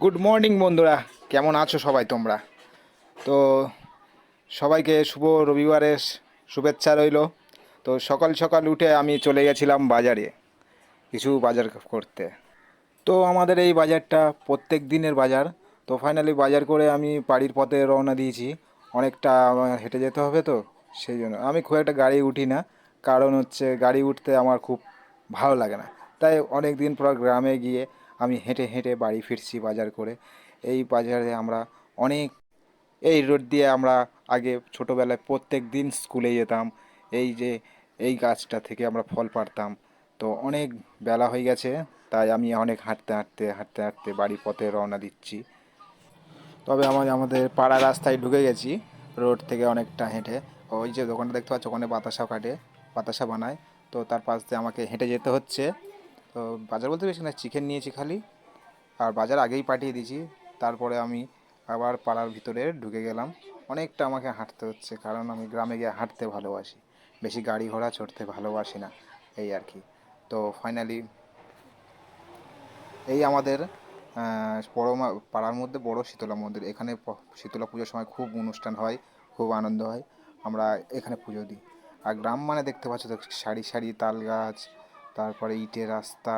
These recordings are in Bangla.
গুড মর্নিং বন্ধুরা। কেমন আছো সবাই তোমরা? তো সবাইকে শুভ রবিবারের শুভেচ্ছা রইল। তো সকাল সকাল উঠে আমি চলে গেছিলাম বাজারে কিছু বাজার করতে। তো আমাদের এই বাজারটা প্রত্যেক দিনের বাজার। তো ফাইনালি বাজার করে আমি বাড়ির পথে রওনা দিয়েছি। অনেকটা হেঁটে যেতে হবে তো, সেই জন্য। আমি খুব একটা গাড়ি উঠি না। কারণ হচ্ছে গাড়ি উঠতে আমার খুব ভালো লাগে না। তাই অনেক দিন পর গ্রামে গিয়ে আমি হেঁটে হেঁটে বাড়ি ফিরছি বাজার করে। এই বাজারে আমরা অনেক, এই রোড দিয়ে আমরা আগে ছোটোবেলায় প্রত্যেক দিন স্কুলে যেতাম। এই যে, এই গাছটা থেকে আমরা ফল পাড়তাম তো অনেক বেলা হয়ে গেছে, তাই আমি অনেক হাঁটতে হাঁটতে হাঁটতে হাঁটতে বাড়ি পথে রওনা দিচ্ছি। তবে আমার আমাদের পাড়া রাস্তায় ঢুকে গেছি, রোড থেকে অনেকটা হেঁটে। ওই যে দোকানটা দেখতে পাচ্ছ, ওখানে বাতাসা কাটে, বাতাসা বানায়। তো তার পাশ দিয়ে আমাকে হেঁটে যেতে হচ্ছে। তো বাজার বলতে বেশি না, চিকেন নিয়েছি খালি। আর বাজার আগেই পাঠিয়ে দিয়েছি। তারপরে আমি আবার পাড়ার ভিতরে ঢুকে গেলাম। অনেকটা আমাকে হাঁটতে হচ্ছে, কারণ আমি গ্রামে গিয়ে হাঁটতে ভালোবাসি। বেশি গাড়ি ঘোড়া চড়তে ভালোবাসি না, এই আর কি। তো ফাইনালি এই আমাদের বড় পাড়ার মধ্যে বড় শীতলা মন্দির। এখানে শীতলা পুজোর সময় খুব অনুষ্ঠান হয়, খুব আনন্দ হয়। আমরা এখানে পুজো দিই। আর গ্রাম মানে দেখতে পাচ্ছ তো, সারি সারি তাল গাছ তারপরে ইটের রাস্তা,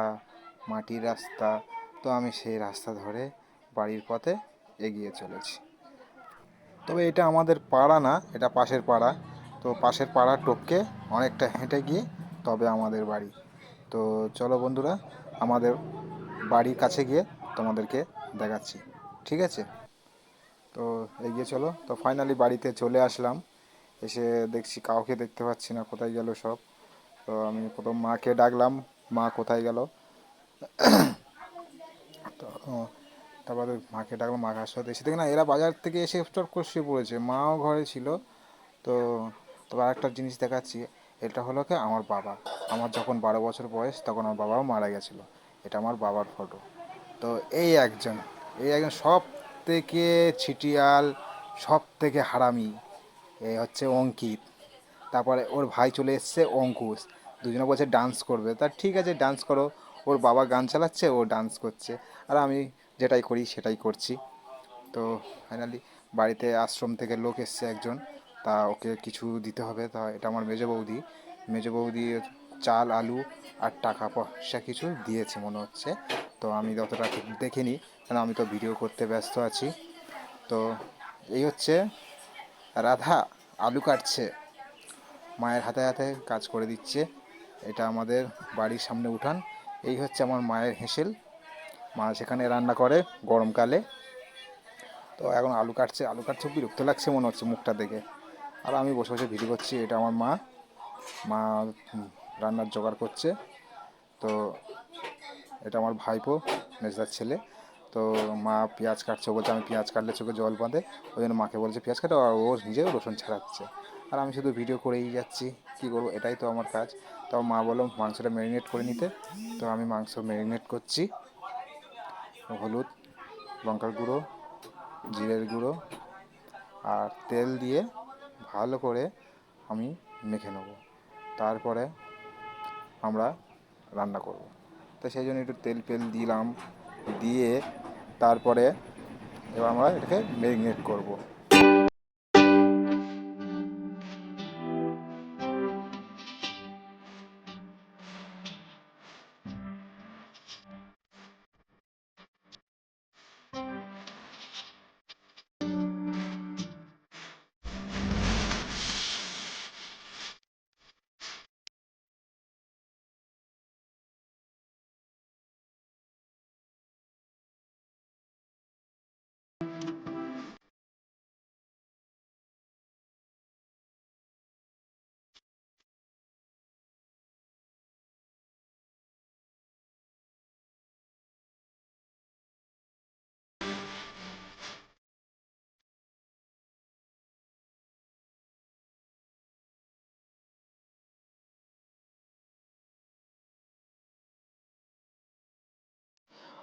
মাটির রাস্তা, তো আমি সেই রাস্তা ধরে বাড়ির পথে এগিয়ে চলেছি। তবে এটা আমাদের পাড়া না, এটা পাশের পাড়া। তো পাশের পাড়া টপকে অনেকটা হেঁটে গিয়ে তবে আমাদের বাড়ি। তো চলো বন্ধুরা, আমাদের বাড়ির কাছে গিয়ে তোমাদেরকে দেখাচ্ছি, ঠিক আছে? তো এগিয়ে চলো। তো ফাইনালি বাড়িতে চলে আসলাম। এসে দেখছি কাউকে দেখতে পাচ্ছি না, কোথায় গেল সব? তো আমি প্রথম মাকে ডাকলাম, মা কোথায় গেল? তো, তারপরে মাকে ডাকলাম মা আসতে এসে দেখি না, এরা বাজার থেকে এসে চট করে পড়েছে, মাও ঘরে ছিল। তো তবে আরেকটা জিনিস দেখাচ্ছি, এটা হলো কি, আমার বাবা। আমার যখন বারো বছর বয়স, তখন আমার বাবাও মারা গেছিল। এটা আমার বাবার ফটো তো এই একজন এই একজন সব থেকে ছিটিয়াল সব থেকে হারামি এই হচ্ছে অঙ্কিত। তারপরে ওর ভাই চলে এসছে অঙ্কুশ। দুজনে বলছে ডান্স করবে। তা ঠিক আছে ডান্স করো। ওর বাবা গান চালাচ্ছে, ও ডান্স করছে। আর আমি যেটাই করি, সেটাই করছি। তো ফাইনালি বাড়িতে আশ্রম থেকে লোক এসছে একজন। তা ওকে কিছু দিতে হবে। তা এটা আমার মেজো বৌদি। মেজো বৌদি চাল, আলু আর টাকা পয়সা কিছু দিয়েছে মনে হচ্ছে। তো আমি ঠিক দেখিনি কারণ আমি তো ভিডিও করতে ব্যস্ত আছি। তো এই হচ্ছে রাধা, আলু কাটছে। মায়ের হাতে হাতে কাজ করে দিচ্ছে। এটা আমাদের বাড়ির সামনে উঠান। এই হচ্ছে আমার মায়ের হেঁসেল। মা সেখানে রান্না করে গরমকালে। তো এখন আলু কাটছে। আলু কাটছে বিরক্ত লাগছে মনে হচ্ছে মুখটা দেখে। আর আমি বসে বসে ভিডিও করছি, এটা আমার মা। মা রান্নার জোগাড় করছে। তো এটা আমার ভাইপো, মেজদার ছেলে। তো মা পেঁয়াজ কাটছে বলছে, আমি পেঁয়াজ কাটলে চোখে জল বাঁধে। ওই জন্য মাকে বলছে, পেঁয়াজ কাটো। আর ও নিজেও রসুন ছাড়াচ্ছে। আর আমি শুধু ভিডিও করেই যাচ্ছি। কী করব এটাই তো আমার কাজ। তো মা বলল, মাংসটা ম্যারিনেট করে নিতে। তো আমি মাংস ম্যারিনেট করছি। হলুদ, লঙ্কার গুঁড়ো, জিরের গুঁড়ো আর তেল দিয়ে ভালো করে আমি মেখে নেব। তারপরে আমরা রান্না করব। তো সেই জন্য একটু তেল ফেল দিলাম, দিয়ে তারপরে এবার আমরা এটাকে ম্যারিনেট করব।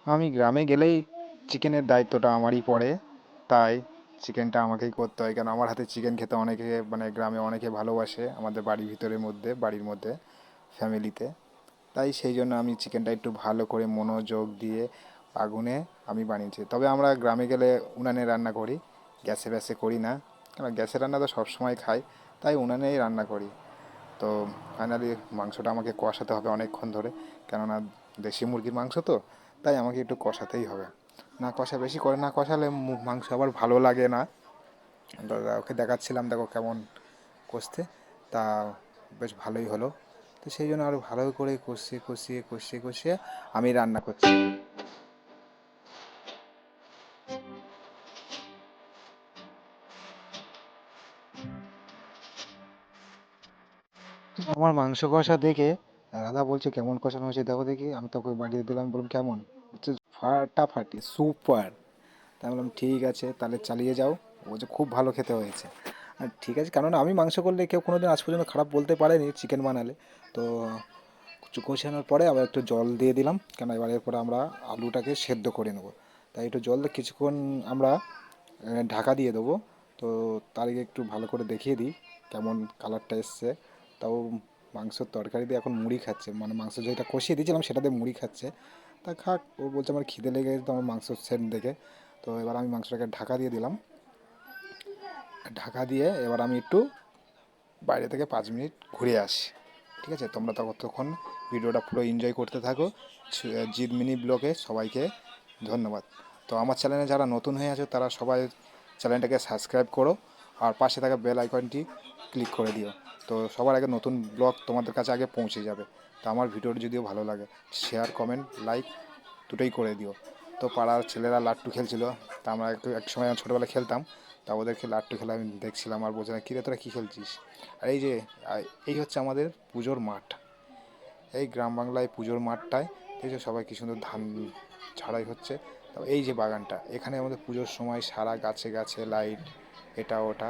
আমি গ্রামে গেলেই চিকেনের দায়িত্বটা আমারই পড়ে। তাই চিকেনটা আমাকেই করতে হয়। কারণ আমার হাতে চিকেন খেতে অনেকে মানে গ্রামে অনেকে ভালোবাসে আমাদের বাড়ির ভিতরের মধ্যে, বাড়ির মধ্যে, ফ্যামিলিতে। তাই সেই জন্য আমি চিকেনটা একটু ভালো করে মনোযোগ দিয়ে আগুনে আমি বানিয়েছি। তবে আমরা গ্রামে গেলে উনানে রান্না করি, গ্যাসে ব্যাসে করি না। কারণ গ্যাসে রান্না তো সবসময় খাই, তাই উনানেই রান্না করি। তো ফাইনালি মাংসটা আমাকে কষাতে হবে অনেকক্ষণ ধরে। কেননা দেশি মুরগির মাংস তো তাই আমাকে একটু কষাতেই হবে। না কষা, বেশি করে না কষালে মাংস আবার ভালো লাগে না। দাদা, ওকে দেখাচ্ছিলাম, দেখো কেমন কষতে। তা বেশ ভালোই হলো। তো সেই জন্য আরও ভালো করে কষিয়ে কষিয়ে কষিয়ে কষিয়ে আমি রান্না করছি। আমার মাংস কষা দেখে দাদা বলছে, কেমন কষানো হয়েছে? দেখো দেখি। আমি তোকে বাড়িয়ে দিলাম বললাম, কেমন? বলছে, ফাটাফাটি, সুপার। তাই বললাম, ঠিক আছে, তাহলে চালিয়ে যাও। বলছে, খুব ভালো খেতে হয়েছে। আর ঠিক আছে, কেননা আমি মাংস করলে কেউ কোনো দিন আজ পর্যন্ত খারাপ বলতে পারেনি চিকেন বানালে। তো কষানোর পরে আবার একটু জল দিয়ে দিলাম কেন এবার এরপরে আমরা আলুটাকে সেদ্ধ করে নেব। তাই একটু জল কিছুক্ষণ আমরা ঢাকা দিয়ে দেবো। তো তার আগে একটু ভালো করে দেখিয়ে দিই, কেমন কালারটা এসছে। তাও মাংসর তরকারি দিয়ে এখন মুড়ি খাচ্ছে। মানে মাংস যেটা কষিয়ে দিয়েছিলাম সেটা দিয়ে মুড়ি খাচ্ছে। তা খাক, ও বলছে আমার খিদে লেগে গেছে, তো আমার মাংস সেন্ট দেখে। তো এবার আমি মাংসটাকে ঢাকা দিয়ে দিলাম। ঢাকা দিয়ে এবার আমি একটু বাইরে থেকে পাঁচ মিনিট ঘুরে আসি। ঠিক আছে? তোমরা ততক্ষণ ভিডিওটা পুরো এনজয় করতে থাকো। ছ- জিৎ মিনি ব্লগে সবাইকে ধন্যবাদ। তো আমার চ্যানেলে যারা নতুন হয়ে আছে, তারা সবাই চ্যানেলটাকে সাবস্ক্রাইব করো। আর পাশে থাকা বেল আইকনটি ক্লিক করে দিও। তো সবার আগে নতুন ব্লগ তোমাদের কাছে আগে পৌঁছে যাবে। তো আমার ভিডিওটি যদিও ভালো লাগে শেয়ার কমেন্ট লাইক দুটোই করে দিও। তো পাড়ার ছেলেরা লাট্টু খেলছিল, তা আমরা এক সময় ছোটোবেলায় খেলতাম, তা ওদেরকে লাট্টু খেলা আমি দেখছিলাম আর বলছে না, কিরে তোরা কী খেলছিস? আর এই যে এই হচ্ছে আমাদের পুজোর মাঠ। এই গ্রাম বাংলায় পুজোর মাঠটায় দেখছ সবাই কি সুন্দর ধান ছাড়াই হচ্ছে। তো এই যে বাগানটা, এখানে আমাদের পুজোর সময় সারা গাছে গাছে লাইট এটা ওটা।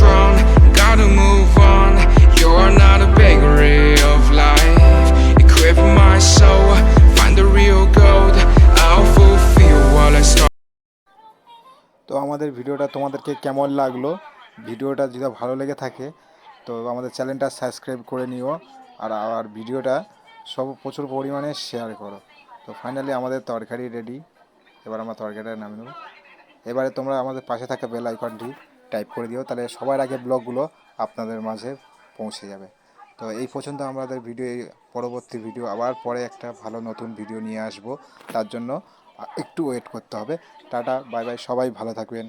ভিডিওটা তোমাদেরকে কেমন লাগল, ভিডিওটা যদি ভালো লেগে থাকে, তো আমাদের চ্যানেলটা সাবস্ক্রাইব করে নিও আর আর ভিডিওটা সব প্রচুর পরিমাণে শেয়ার করো। তো ফাইনালি আমাদের তরকারি রেডি এবার আমরা তরকারিটা নামিয়ে নেব। এবারে তোমরা আমাদের পাশে থাকা বেল আইকনটি টাইপ করে দিও, তাহলে সবার আগে ব্লগগুলো আপনাদের মাঝে পৌঁছে যাবে। তো এই পর্যন্ত আমাদের ভিডিও পরবর্তী ভিডিও আবার পরে একটা ভালো নতুন ভিডিও নিয়ে আসব। তার জন্য একটু ওয়েট করতে হবে। টাটা বাই বাই সবাই ভালো থাকবেন।